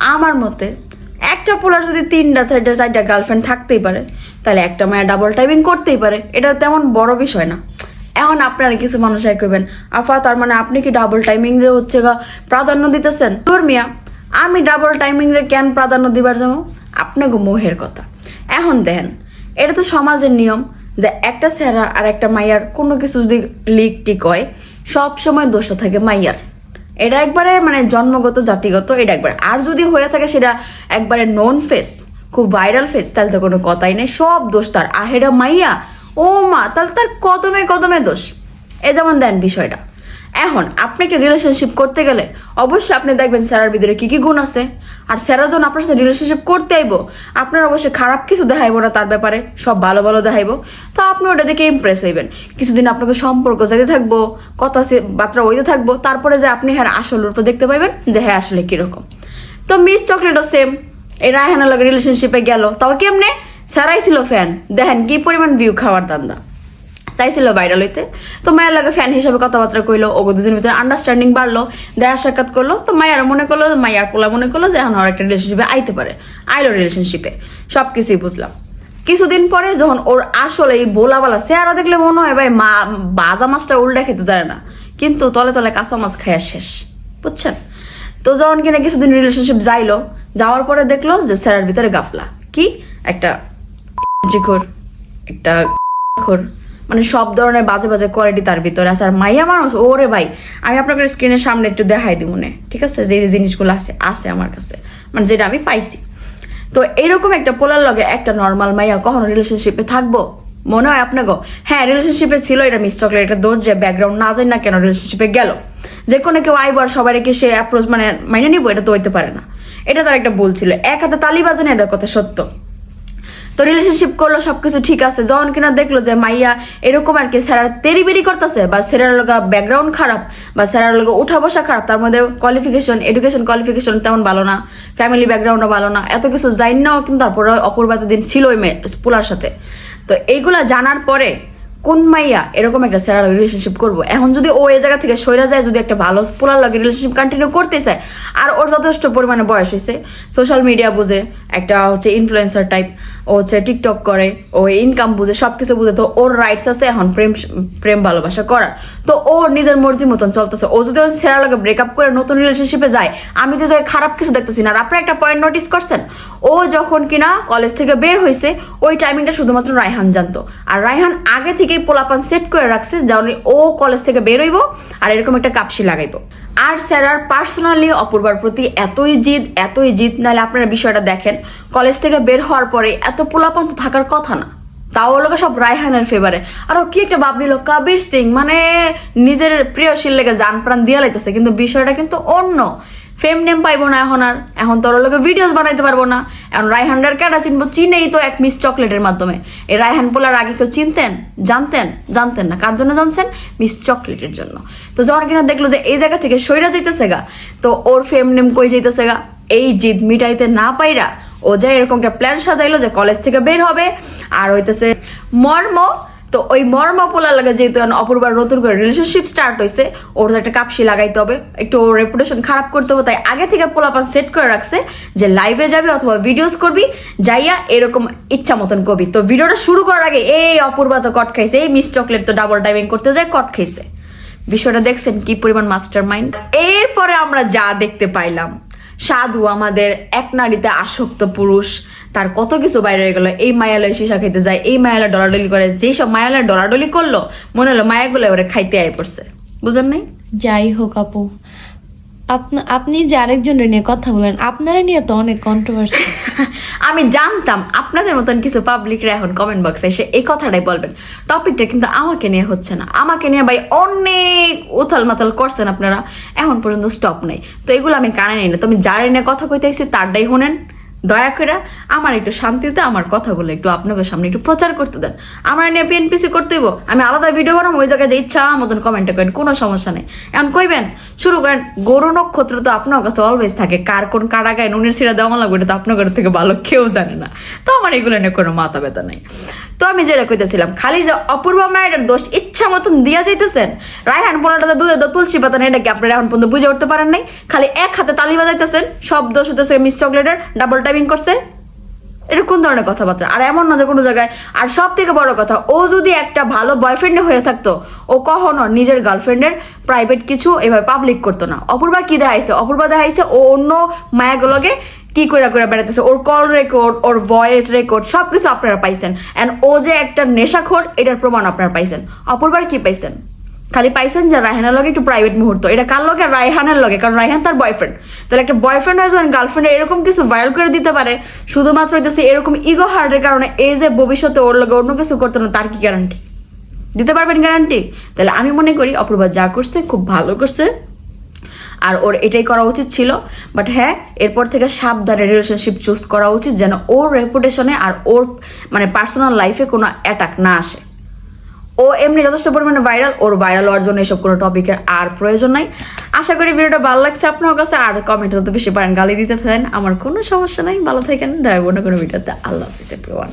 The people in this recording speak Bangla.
আমার মতে, একটা পোলার যদি তিনটা, চারটা চারটা গার্লফ্রেন্ড থাকতেই পারে, তাহলে একটা মায়ের ডাবল টাইপিং করতেই পারে। এটা তেমন বড় বিষয় না। এখন আপনারা কিছু মানুষ এক কইবেন আফা, তার মানে আপনি কি ডাবল টাইমিং রে হচ্ছে গা প্রাধান্য দিতেছেন? তোর মিয়া, আমি ডাবল টাইমিং রে কেন প্রাধান্য দিবার যাব? আপনাকে মোহের কথা। এখন দেখেন, এটা তো সমাজের নিয়ম যে একটা স্যারা আর একটা মাইয়ার কোনো কিছু যদি লিক টিক হয় সব সময় থাকে মাইয়ার। এটা একবারে মানে জন্মগত, জাতিগত, এটা একবার। আর যদি হয়ে থাকে সেটা একবারে নন ফেস খুব ভাইরাল ফেস তাহলে তো কোনো কথাই নেই। সব দোষ তার। আর হেডা মাইয়া, ও মা, তাহলে তার কদমে কদমে দোষ। এ যেমন দেন বিষয়টা। এখন আপনি একটা রিলেশনশিপ করতে গেলে অবশ্যই আপনি দেখবেন স্যারার ভিতরে কি কি গুণ আছে। আর স্যারা যখন আপনার সাথে রিলেশনশিপ করতে আইব, আপনার অবশ্যই খারাপ কিছু দেখাইবো না তার ব্যাপারে, সব ভালো ভালো দেখাইবো। তো আপনি ওটা দেখে ইমপ্রেস হইবেন। কিছুদিন আপনাকে সম্পর্ক যাইতে থাকব, কথা বার্তা হইতে থাকব, তারপরে যে আপনি হ্যাঁ আসল রূপে দেখতে পাইবেন যে হ্যাঁ আসলে কীরকম। তো মিস চকলেটও সেম এই রায়হানার লগে রিলেশনশিপে গেল, তাও কেমনে? স্যারাই ছিল ফ্যান দেখেন কি পরিমাণ ভিউ খাওয়ার দান্দা চাইছিল ভাইরাল হইতে, তো মায়ের লাগে ফ্যান হিসাবে কথাবার্তা কইলো, ওগো দুজনের ভিতরে আন্ডারস্ট্যান্ডিং বাড়লো দেখা সাক্ষাৎ করল, তো মায়ের মনে করল মায়ের পোলা মনে করল যে এখন আর একটা রিলেশনশিপে আইতে পারে, আইলো রিলেশনশিপে সব কিছুই বুঝলাম। কিছুদিন পরে যখন ওর আসলে এই বোলা বোলাবালা চেহারা দেখলে মনে হয়, ভাই মা, বাজা মাছটা উল্টা খেতে জানে না, কিন্তু তলে তলে কাঁচা মাছ খাইয়া শেষ, বুঝছেন? তো যখন কিনা কিছুদিন রিলেশনশিপ যাইলো, যাওয়ার পরে দেখল যে স্যারের ভিতরে গাফলা। কি? একটা জিখোর, একটা খোর মানে সব ধরনের বাজে বাজে কোয়ালিটি তার ভিতরে আছে। আর মাইয়া মানুষ, ওরে ভাই, আমি আপনাকে স্ক্রিনের সামনে একটু দেখাই দিব মনে ঠিক আছে? যে জিনিসগুলো আছে আছে আমার কাছে মানে যেটা আমি পাইছি। তো এরকম একটা পোলার লগে একটা নর্মাল মাইয়া কখনো রিলেশনশিপে থাকব? মনে হয় আপনাকে? হ্যাঁ রিলেশনশিপে ছিল এটা মিস চকলেট একটা দৌড় যে ব্যাকগ্রাউন্ড না জানি না কেন রিলেশনশিপে গেল। যে কোনো কেউ আইবার সবাই রেখে সে অ্যাপ্রোচ মানে মাইনে নিবো, এটা তো হইতে পারে না। এটা তার একটা ভুল ছিল। এক হাতে তালি বাজে না এটা কথা সত্য। তো রিলেশনশিপ করল, সবকিছু ঠিক আছে। যখন কিনা দেখল যে মাইয়া এরকম আর কি স্যারার তেরি বেরি করতেছে বা স্যারার লগা ব্যাকগ্রাউন্ড খারাপ বা স্যারার লগা উঠা বসা খারাপ, তার মধ্যে কোয়ালিফিকেশন এডুকেশন কোয়ালিফিকেশন তেমন ভালো না ফ্যামিলি ব্যাকগ্রাউন্ডও ভালো না, এত কিছু নাও কিন্তু তারপরে অপূর্ব দিন ছিল ওই মেয়ে পোলার সাথে। তো এইগুলা জানার পরে কোন মাইয়া এরকম একটা স্যারার রিলেশনশিপ করব? এখন যদি ও এই জায়গা থেকে সইরা যায়, যদি একটা ভালো পোলার লাগে রিলেশনশিপ কন্টিনিউ করতে চায়, আর ওর যথেষ্ট পরিমাণে বয়স হয়েছে সোশ্যাল মিডিয়া বুঝে, একটা হচ্ছে ইনফ্লুয়েন্সার টাইপ ও হচ্ছে টিকটক করে, ও ইনকাম বুঝে সব কিছু বুঝে, তো ওর রাইটস আছে এখন প্রেম প্রেম ভালোবাসা করার। তো ও নিজের মর্জি মতন চলতেছে। ও যদি সেরা লাগে ব্রেকআপ করে নতুন রিলেশনশিপে যায়, আমি তো জায়গায় খারাপ কিছু দেখতেছি না। আর আপনারা একটা পয়েন্ট নোটিস করছেন? ও যখন কিনা কলেজ থেকে বের হয়েছে ওই টাইমিংটা শুধুমাত্র রায়হান জানতো। আর রায়হান আগে থেকেই পোলাপান সেট করে রাখছে যেমন ও কলেজ থেকে বের হইব, আর এরকম একটা কাপসি লাগাইবো। আর স্যারার পার্সোনালি অপূর্বার প্রতি এতই জিদ এতই জিদ, নাহলে আপনারা বিষয়টা দেখেন। কলেজ থেকে বের হওয়ার পরে এত পোলাপান তো থাকার কথা না। তাও লোকে সব রায়হানের ফেভারে আর কি একটা বাপ নিল কবির সিং মানে নিজের প্রিয় শিল্লেকে জান প্রাণ দিয়ে লাইতেছে, কিন্তু বিষয়টা কিন্তু অন্য। ফেম নেম পাইবো না এখন আর। এখন তোর লোকে ভিডিওস বানাইতে পারব না। এখন রায়হানডার কেটা চিনবো চিনেই তো এক মিস চকলেটের মাধ্যমে। এই রায়হান পোলার আগে কেউ চিনতেন? জানতেন? জানতেন না। কার জন্য জানছেন? মিস চকলেটের জন্য। তো যখন কিনা দেখল যে এই জায়গা থেকে সইরা যাইতেছে গা, তো ওর ফেম নেম কই যাইতেছে গা? এই জিদ মিটাইতে না পাইরা ও যা এরকম একটা প্ল্যান সাজাইলো যে কলেজ থেকে বের হবে। আর হইতেছে মর্ম তো ওই মর্মা পোলা লাগে যেহেতু অপূর্বার নতুন করে রিলেশনশিপ স্টার্ট হয়েছে ওর একটা কাপসি লাগাইতে হবে, একটু ওর রেপুটেশন খারাপ করতে হবে, তাই আগে থেকে পোলাপান সেট করে রাখছে যে লাইভে যাবে অথবা ভিডিওস করবি, যাইয়া এরকম ইচ্ছা মতন করবি। তো ভিডিওটা শুরু করার আগে এই অপূর্বা তো কট খাইছে, এই মিস চকলেট তো ডাবল টাইমিং করতে যায় কট খাইছে। বিষয়টা দেখছেন কি পরিমাণ মাস্টার মাইন্ড এরপরে আমরা যা দেখতে পাইলাম সাধু আমাদের এক নারীতে আসক্ত পুরুষ। তার কত কিছু বাইরে হয়ে গেল। এই মায়ালয় সীসা খেতে যায়, এই মায়ালা ডলাডলি করে। যেই সব মায়ালয় ডলাডলি করল, মনে হলো মায়াগুলো এবারে খাইতে আয় পড়ছে। বুঝেন নাই? যাই হোক আপু। আপনা- যে আরেকজনের নিয়ে কথা বলেন, আপনারা নিয়ে তো অনেক কন্ট্রোভার্সি আমি জানতাম আপনাদের মতন কিছু পাবলিকরা এখন কমেন্ট বক্সে এসে এই কথাটাই বলবেন। টপিকটা কিন্তু আমাকে নিয়ে হচ্ছে না। আমাকে নিয়ে ভাই অনেক উথাল মাতাল করছেন আপনারা। এখন পর্যন্ত স্টপ নেই। তো এগুলো আমি কানে নিই না। তুমি যার নিয়ে কথা কইতে আসছি তারটাই শুনেন। দয়া করে আমার একটু শান্তিতে আমার কথাগুলো একটু আপনাদের সামনে একটু প্রচার করতে দেন। আমার নিয়ে পিএনপিসি করতে দেবো আমি আলাদা ভিডিও বানাবো, ওই জায়গায় যে ইচ্ছা মতন কমেন্টে করেন, কোনো সমস্যা নেই। এখন কইবেন, শুরু করেন, গরু নক্ষত্র তো আপনার কাছে অলওয়েজ থাকে। কার কোন কারা গায়ে নুনের সিরা দেওয়া লাগবে এটা তো আপনার থেকে ভালো কেউ জানে না। তো আমার এগুলো নিয়ে কোনো মাথা ব্যথা নেই। তো আমি যেটা কইতেছিলাম, খালি যে অপূর্ব মায়ের দোষ ইচ্ছা মতন দিয়া যাইতেছেন, রায়হান পোলাটা দুধে তো তুলসী পাতা এটা কি আপনারা এখন পর্যন্ত বুঝে উঠতে পারেন নাই? খালি এক হাতে তালি বাজাইতেছেন, সব দোষ হতেছে মিস চকলেটের, ডাবল টাইপিং করছে। এটা কোন ধরনের কথাবার্তা? আর এমন না যে কোনো জায়গায়, আর সব থেকে বড় কথা, ও যদি একটা ভালো বয়ফ্রেন্ড হয়ে থাকতো, ও কখনো নিজের গার্লফ্রেন্ডের প্রাইভেট কিছু এভাবে পাবলিক করতো না। অপূর্বা কি দেখাইছে? অপূর্বা দেখাইছে ও অন্য মায়াগুলোকে কি করে করে বেড়াতেছে ওর কল রেকর্ড ওর ভয়েস রেকর্ড সব কিছু আপনারা পাইছেন। অ্যান্ড ও যে একটা নেশাখোর, এটার প্রমাণ আপনারা পাইছেন। অপরবার কি পাইছেন? খালি পাইছেন যে রায়হানের লগে একটু প্রাইভেট মুহূর্ত। এটা কার লগে? রায়হানের লগে, কারণ রায়হান তার বয়ফ্রেন্ড তাহলে একটা বয়ফ্রেন্ড হয়ে যখন গার্লফ্রেন্ড এরকম কিছু ভাইরাল করে দিতে পারে, শুধুমাত্র হইতেছে এরকম ইগো হার্টের কারণে এই যে ভবিষ্যতে ওর লগে অন্য কিছু করতো না, তার কি গ্যারান্টি দিতে পারবেন গ্যারান্টি তাহলে আমি মনে করি অপূর্বা যা করছে, খুব ভালো করছে। আর ওর এটাই করা উচিত ছিল। বাট হ্যাঁ এরপর থেকে সাবধানে রিলেশনশিপ চুজ করা উচিত যেন ওর রেপুটেশনে আর ওর মানে পার্সোনাল লাইফে কোনো অ্যাটাক না আসে। ও এমনি যথেষ্ট পরিমাণে ভাইরাল ওর ভাইরাল হওয়ার জন্য এসব কোনো টপিকের আর প্রয়োজন নাই। আশা করি ভিডিওটা ভালো লাগছে আপনার কাছে। আর কমেন্ট যত বেশি পারেন গালি দিতে পারেন। আমার কোনো সমস্যা নাই। ভালো থাকেন। দেয় কোনো কোনো ভিডিওতে আল্লাহ হাফিজ এভরিওয়ান